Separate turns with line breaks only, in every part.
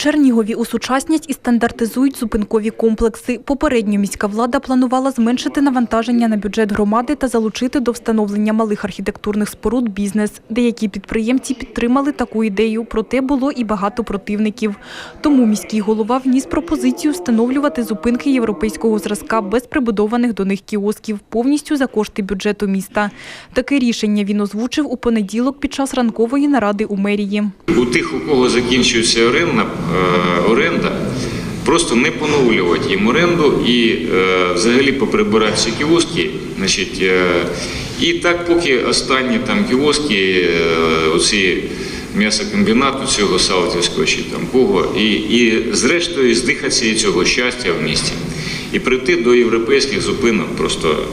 Чернігові усучаснять і стандартизують зупинкові комплекси. Попередньо міська влада планувала зменшити навантаження на бюджет громади та залучити до встановлення малих архітектурних споруд бізнес. Деякі підприємці підтримали таку ідею, проте було і багато противників. Тому міський голова вніс пропозицію встановлювати зупинки європейського зразка без прибудованих до них кіосків повністю за кошти бюджету міста. Таке рішення він озвучив у понеділок під час ранкової наради у мерії.
У тих, у кого закінчується оренда, е, оренда просто не поновлювати їм оренду і е, взагалі поприбирати всі кіоски. Е, і так, поки останні там кіоски, оці м'ясокомбінату цього Салтівського чи там кого, і, і зрештою здихатися і цього щастя в місті. І прийти до європейських зупинок просто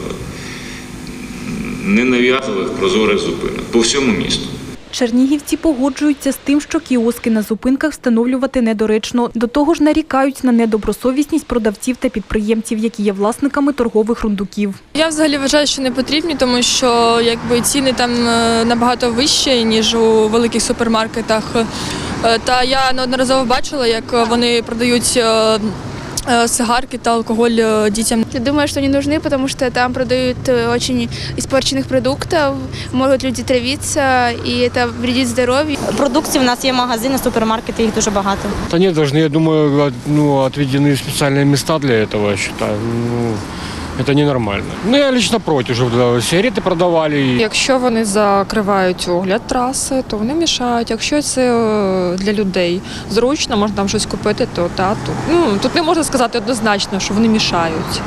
ненав'язливих прозорих зупинок по всьому місту.
Чернігівці погоджуються з тим, що кіоски на зупинках встановлювати недоречно. До того ж нарікають на недобросовісність продавців та підприємців, які є власниками торгових рундуків.
Я взагалі вважаю, що не потрібні, тому що якби ціни там е, набагато вищі, ніж у великих супермаркетах. Е, Та я неодноразово бачила, як вони продають е, сигарки та алкоголь е, дітям.
Я думаю, что не нужны, потому что там продают э, очень испорченных продуктов, могут люди травиться, и это вредит здоровью.
Продукції в нас є магазини, супермаркети, їх дуже багато.
Они должны, я думаю, от- ну, отведены специальные места для этого, я считаю. Ну, это ненормально. Ну, я лично против, чтобы сигареты продавали. и
Якщо вони закривають огляд траси, то вони мішають. Якщо це е, для людей зручно, можна там щось купити, то та тут ну тут не можна сказати однозначно, що вони мішають.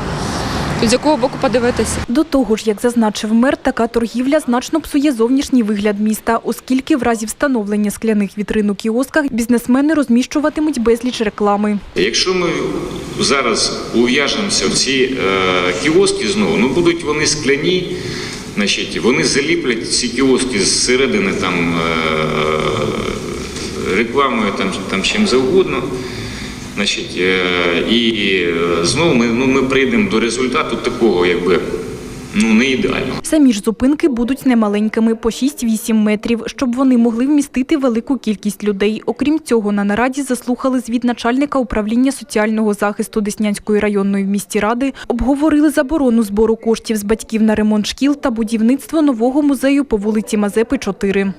З якого боку подивитися.
До того ж, як зазначив мер, така торгівля значно псує зовнішній вигляд міста, оскільки в разі встановлення скляних вітрин у кіосках бізнесмени розміщуватимуть безліч реклами.
Якщо ми зараз ув'яжемося в ці е, кіоски знову, ну будуть вони скляні, значить, вони заліплять ці кіоски зсередини там е, рекламою, там, там чим завгодно. Значить, е, і е, знову ми, ну, ми прийдемо до результату такого, якби ну не ідеального.
Самі ж зупинки будуть немаленькими по 6-8 метрів, щоб вони могли вмістити велику кількість людей. Окрім цього, на нараді заслухали звіт начальника управління соціального захисту Деснянської районної в місті ради, обговорили заборону збору коштів з батьків на ремонт шкіл та будівництво нового музею по вулиці Мазепи 4.